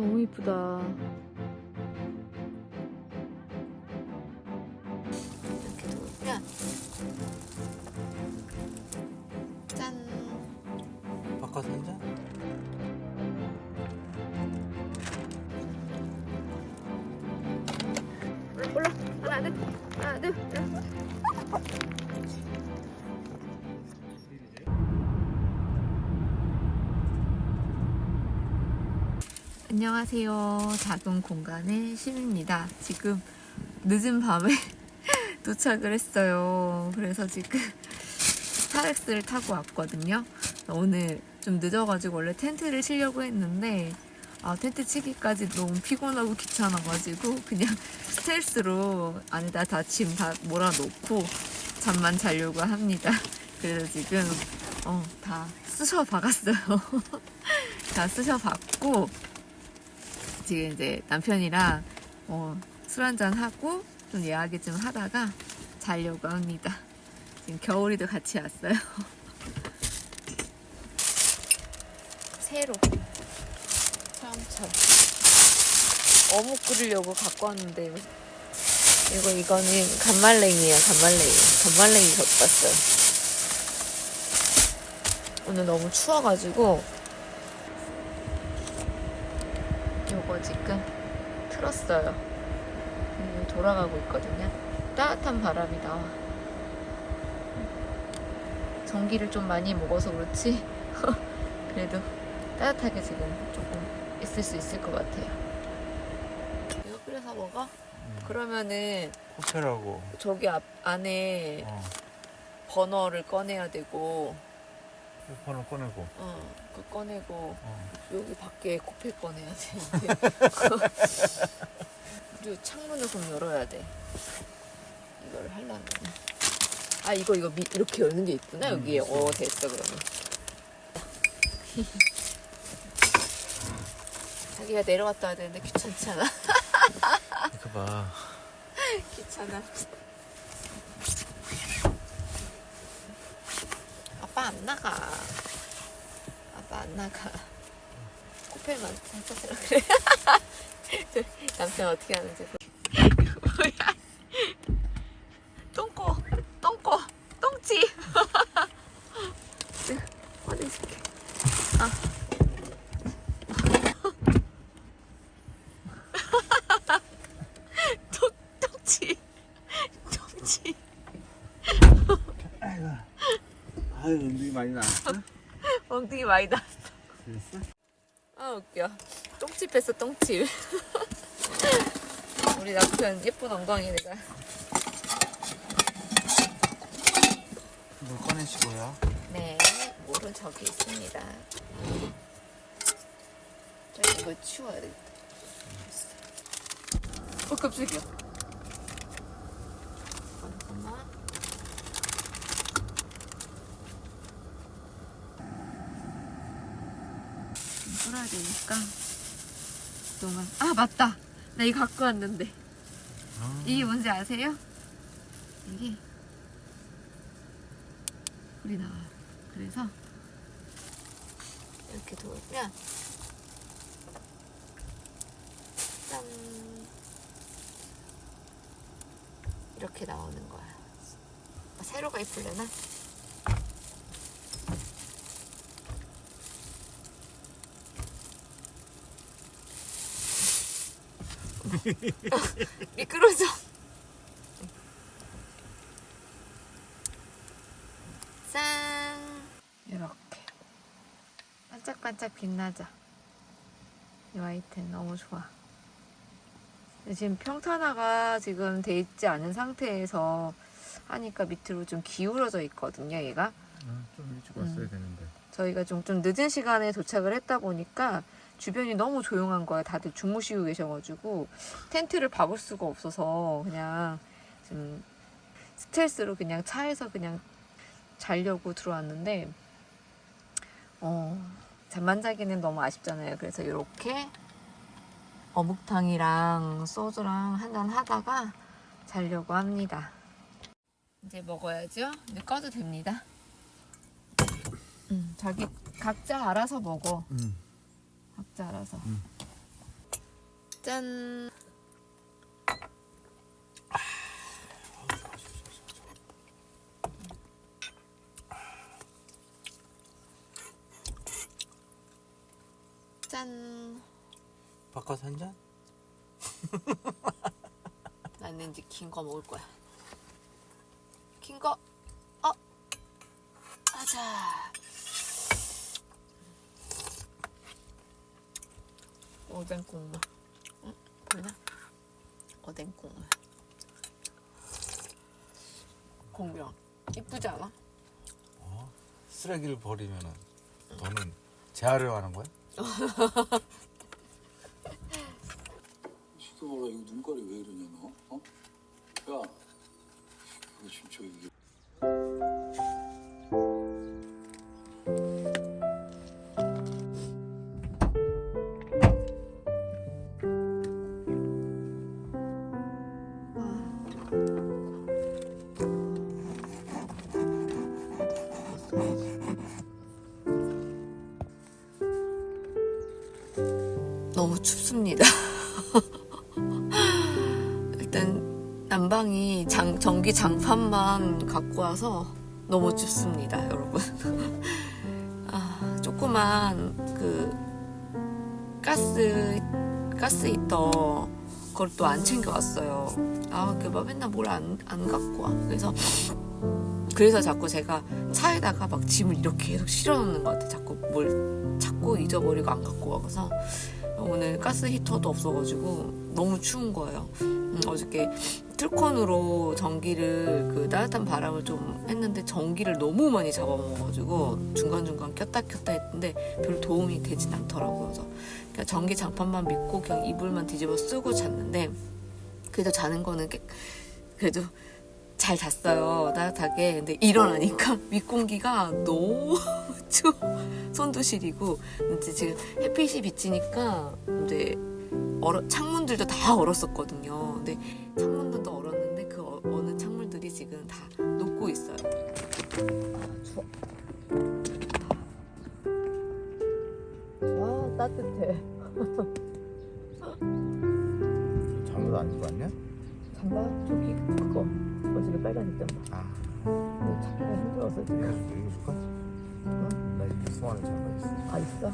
너무 이쁘다. 이렇게 놓으면 짠 바꿔서 한 잔? 올라 하나 둘 하나 둘 안녕하세요. 작은 공간의 심입니다. 지금 늦은 밤에 도착을 했어요. 그래서 지금 스타렉스를 타고 왔거든요. 오늘 좀 늦어가지고 원래 텐트를 치려고 했는데 아, 텐트 치기까지 너무 피곤하고 귀찮아가지고 그냥 스텔스로 안에다 다 짐 다 몰아놓고 잠만 자려고 합니다. 그래서 지금 어, 다 쑤셔 박았어요. 다 쑤셔 박고 지금 이제 남편이랑 어, 술 한잔 하고 좀 이야기 좀 하다가 자려고 합니다. 지금 겨울이도 같이 왔어요. 새로 처음처럼 어묵 끓이려고 갖고 왔는데 이거 이거는 간말랭이에요 간말랭이 간말랭이 갖고 왔어요 오늘 너무 추워가지고 요거 지금 틀었어요. 음, 돌아가고 있거든요. 따뜻한 바람이 나와. 전기를 좀 많이 먹어서 그렇지? 그래도 따뜻하게 지금 조금 있을 수 있을 것 같아요. 이거 끓여서 먹어? 그러면은 코페라고. 저기 앞 안에 어. 버너를 꺼내야 되고 휴대폰을 꺼내고. 어, 그 꺼내고 어. 여기 밖에 코페 꺼내야 되는데 그리고 창문을 좀 열어야 돼. 이거를 하려면. 아 이거 이거 미, 이렇게 열는 게 있구나 음, 여기에. 어 됐어 그러면. 자기가 내려갔다 와야 되는데 귀찮잖아. 이거 봐. 귀찮아 아빠 안 나가. 아빠 안 나가. 코펠만 찾으라 그래. 남편 어떻게 하는지 뭐야 똥꼬 똥꼬 똥치 어디 있을게 아 똥, 똥치 똥치 아이고 아유 눈이 많이 나왔어? 엉덩이 많이 나 그랬어? 아 웃겨. 똥집 했어 똥집. 우리 남편 예쁜 엉덩이 내가. 물 꺼내시고요. 네 물은 저기 있습니다. 저 이거 치워야 되겠다 어 깜짝이야 잠깐만 좀 끓어야 되니까 그동안 아 맞다 나 이거 갖고 왔는데 아, 이게 뭔지 아세요? 이게 불이 나와요. 그래서 이렇게 돌면 짠 이렇게 나오는 거야. 아, 세로가 이쁠려나? 미끄러져. 짠! 이렇게 반짝반짝 빛나죠? 이 화이트는 너무 좋아. 지금 평탄화가 지금 돼 있지 않은 상태에서 하니까 밑으로 좀 기울어져 있거든요, 얘가. 아, 좀 일찍 음. 왔어야 되는데 저희가 좀, 좀 늦은 시간에 도착을 했다 보니까 주변이 너무 조용한 거예요. 다들 주무시고 계셔가지고 텐트를 박을 수가 없어서 그냥 좀 스트레스로 그냥 차에서 그냥 자려고 들어왔는데 어, 잠만 자기는 너무 아쉽잖아요. 그래서 이렇게 어묵탕이랑 소주랑 한잔 하다가 자려고 합니다. 이제 먹어야죠. 이제 꺼도 됩니다. 음, 자기 각자 알아서 먹어. 응. 각자 알아서. 음. 짠. 짠. 바깥 한 잔? 나는 이제 긴 거 먹을 거야. 긴 거. 어. 아자. 오뎅 국물. 응? 보이나? 오뎅 국물. 공명. 이쁘지 않아? 어? 쓰레기를 버리면은 너는 재활용하는 거야? 지도 몰라 이거 눈깔이 왜 이러냐 너? 어? 야, 이거 진짜 이게 춥습니다. 일단 난방이 장, 전기 장판만 갖고 와서 너무 춥습니다, 여러분. 아, 조그만 그 가스 가스 히터 그걸 또 안 챙겨왔어요. 아, 그막 맨날 뭘 안 안 갖고 와. 그래서 그래서 자꾸 제가 차에다가 막 짐을 이렇게 계속 실어놓는 것 같아. 자꾸 뭘 자꾸 잊어버리고 안 갖고 와서 오늘 가스 히터도 없어가지고 너무 추운 거예요. 음, 어저께 틀콘으로 전기를 그 따뜻한 바람을 좀 했는데 전기를 너무 많이 잡아먹어가지고 중간중간 꼈다 켰다 했는데 별 도움이 되진 않더라고요. 그래서 그냥 전기 장판만 믿고 그냥 이불만 뒤집어 쓰고 잤는데 그래도 자는 거는 깨- 그래도 잘 잤어요. 따뜻하게. 근데 일어나니까 윗공기가 너무 추워. 손도 시리고. 이제 지금 햇빛이 비치니까 이제 얼어, 창문들도 다 얼었었거든요. 근데 창문들도 얼었는데 그 어, 어느 창문들이 지금 다 녹고 있어요. 추워 힘들어서 지금 이거, 이거 줄까? 나 이거 수많은 잠바 있어 아 있어?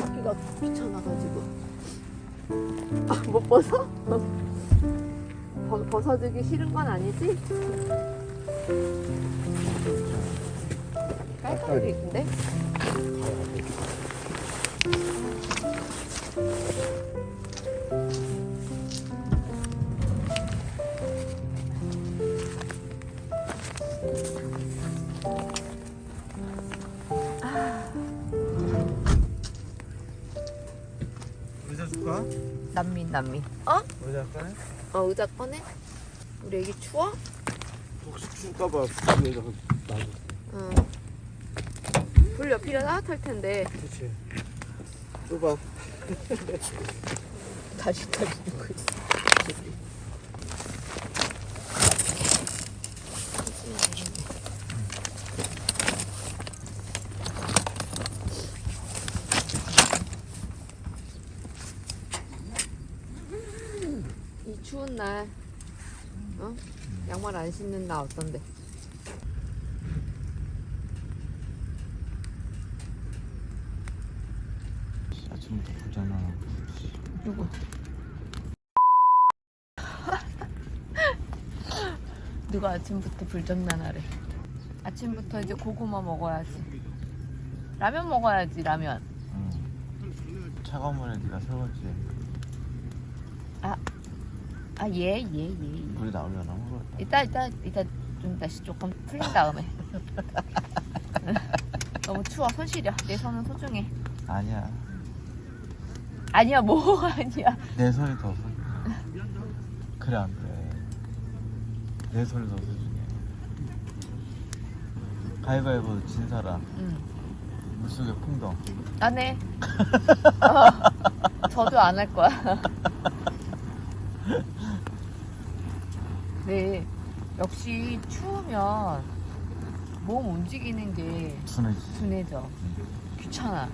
찾기가 귀찮아가지고 아, 못 벗어? 벗- 벗어주기 싫은 건 아니지? 깔깔이도 있는데? 난민 어? 의자 꺼내? 어 의자 꺼내? 우리 애기 추워? 혹시 추울까봐 의자 놔줘 응불 옆이라 따뜻할 텐데 그치 좁아 다시 다시 누고 있어. 이 추운 날, 어? 양말 안나 어떤데? 아침부터 부자나 누구? 누가 아침부터 불장난하래. 아침부터 이제 고구마 먹어야지. 라면 먹어야지 라면. 응 차가운 물에 네가 설거지 아예예 예. 예. 물이 나오려나 모르겠다 이따 이따 이따 좀 날씨 조금 풀린 다음에. 너무 추워 손 시려. 내 손은 소중해. 아니야 아니야 뭐 아니야. 내 손이 더 소중해 그래 안 그래 내 손이 더 소중해 가위바위보 진 사람 응. 물속에 풍덩 안 해. 어, 저도 안 할 거야. 네, 역시 추우면 몸 움직이는 게 둔해지 둔해져. 귀찮아.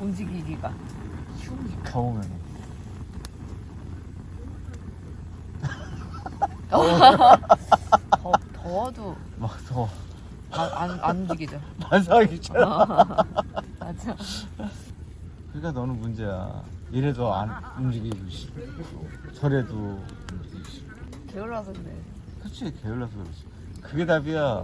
움직이기가 쉬우니까. 더우면 더, 더워도 막 더워. 안, 안, 안 움직이죠. 반사기처럼. 맞아. 그러니까 너는 문제야. 이래도 안 움직이고 씨. 저래도 움직이고 씨. 게을러서 그래. 그렇지 게을러서 그렇지. 그게 답이야.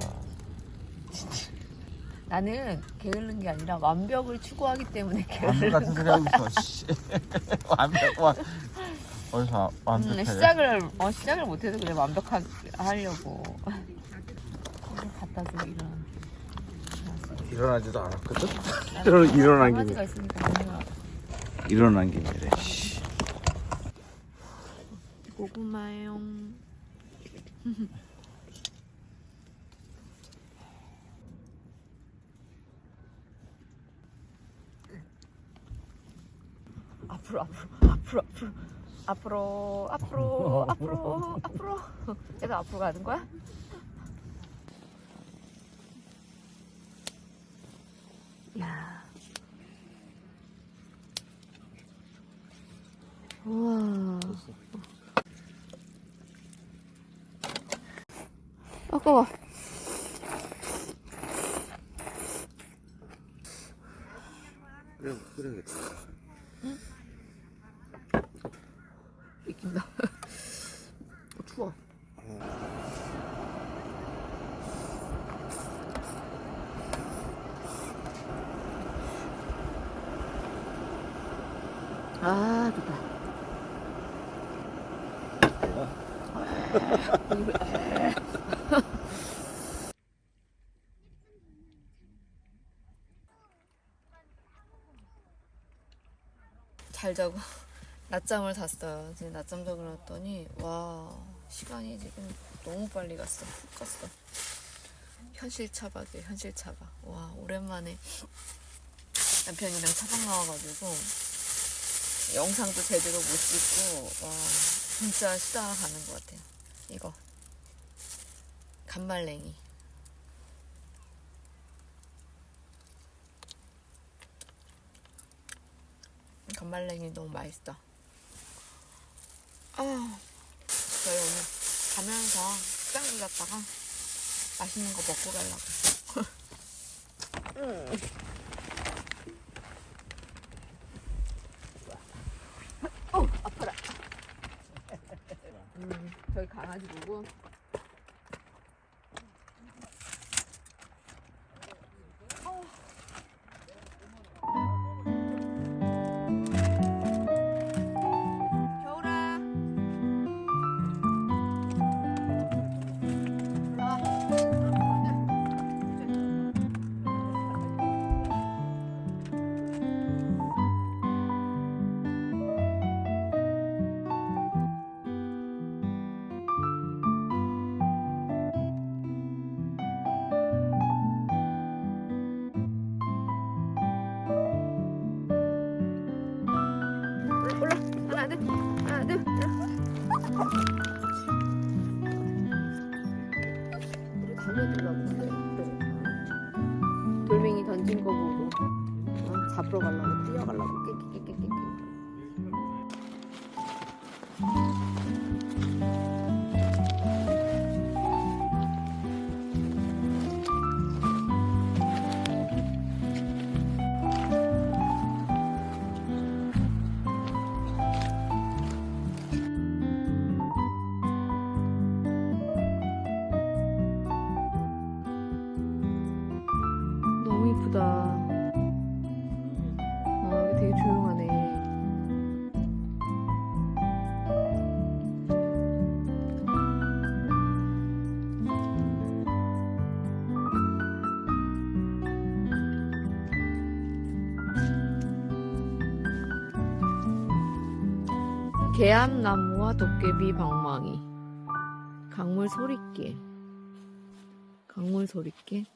나는 게으른 게 아니라 완벽을 추구하기 때문에 완벽 게으른 같은 소리 하고 있어. 씨. 완벽 완 어디서 음, 완벽하게. 시작을 어, 시작을 못해도 그래 완벽하게 하려고 갖다 줘 이런 일어나지도 않았거든. 일어난 김에 있으니까 일어난 김에 래. 씨. 고구마요 앞으로 앞으로 앞으로 앞으로. 앞으로 앞으로 앞으로 앞으로. 얘도 앞으로 가는 거야? 야 우와 아까워 그래 그래야겠다. 익힌다. 어, 추워. 아 좋다. 잘 자고 낮잠을 잤어요. 지금 낮잠 자고 났더니 와 시간이 지금 너무 빨리 갔어. 훅 갔어. 현실 차박이에요. 현실 차박. 와 오랜만에 남편이랑 차박 나와가지고 영상도 제대로 못 찍고 와 진짜 쉬다가 가는 것 같아요. 이거 간말랭이. 간말랭이 너무 맛있다. 아, 저희 오늘 가면서 식당 들렀다가 맛있는 거 먹고 가려고. 어, 아파라. 음, 저희 강아지 보고 달려들라고 그래. 돌멩이 던진 거 보고 어, 잡으러 가려고 뛰어가려고 깨끼 이쁘다. 아 여기 되게 조용하네. 개암나무와 도깨비 방망이. 강물 소리길. 강물 소리길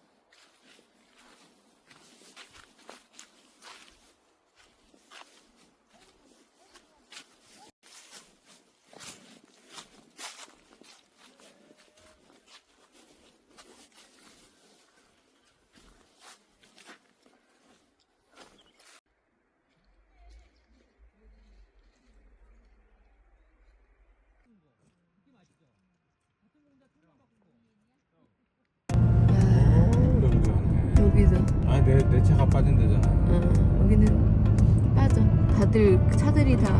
차가 빠진 데잖아. 응, 여기는 빠져. 다들 차들이 다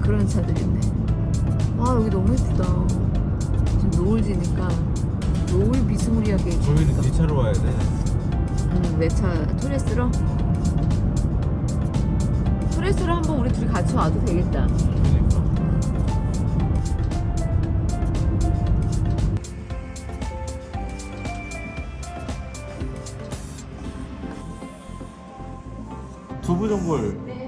그런 차들이네. 아 여기 너무 예쁘다. 지금 노을 지니까 노을 비스무리하게 저희는. 네 차로 와야 돼. 응, 내차 토레스로? 토레스로 한번 우리 둘이 같이 와도 되겠다. 그러니까. 두부 전골. 아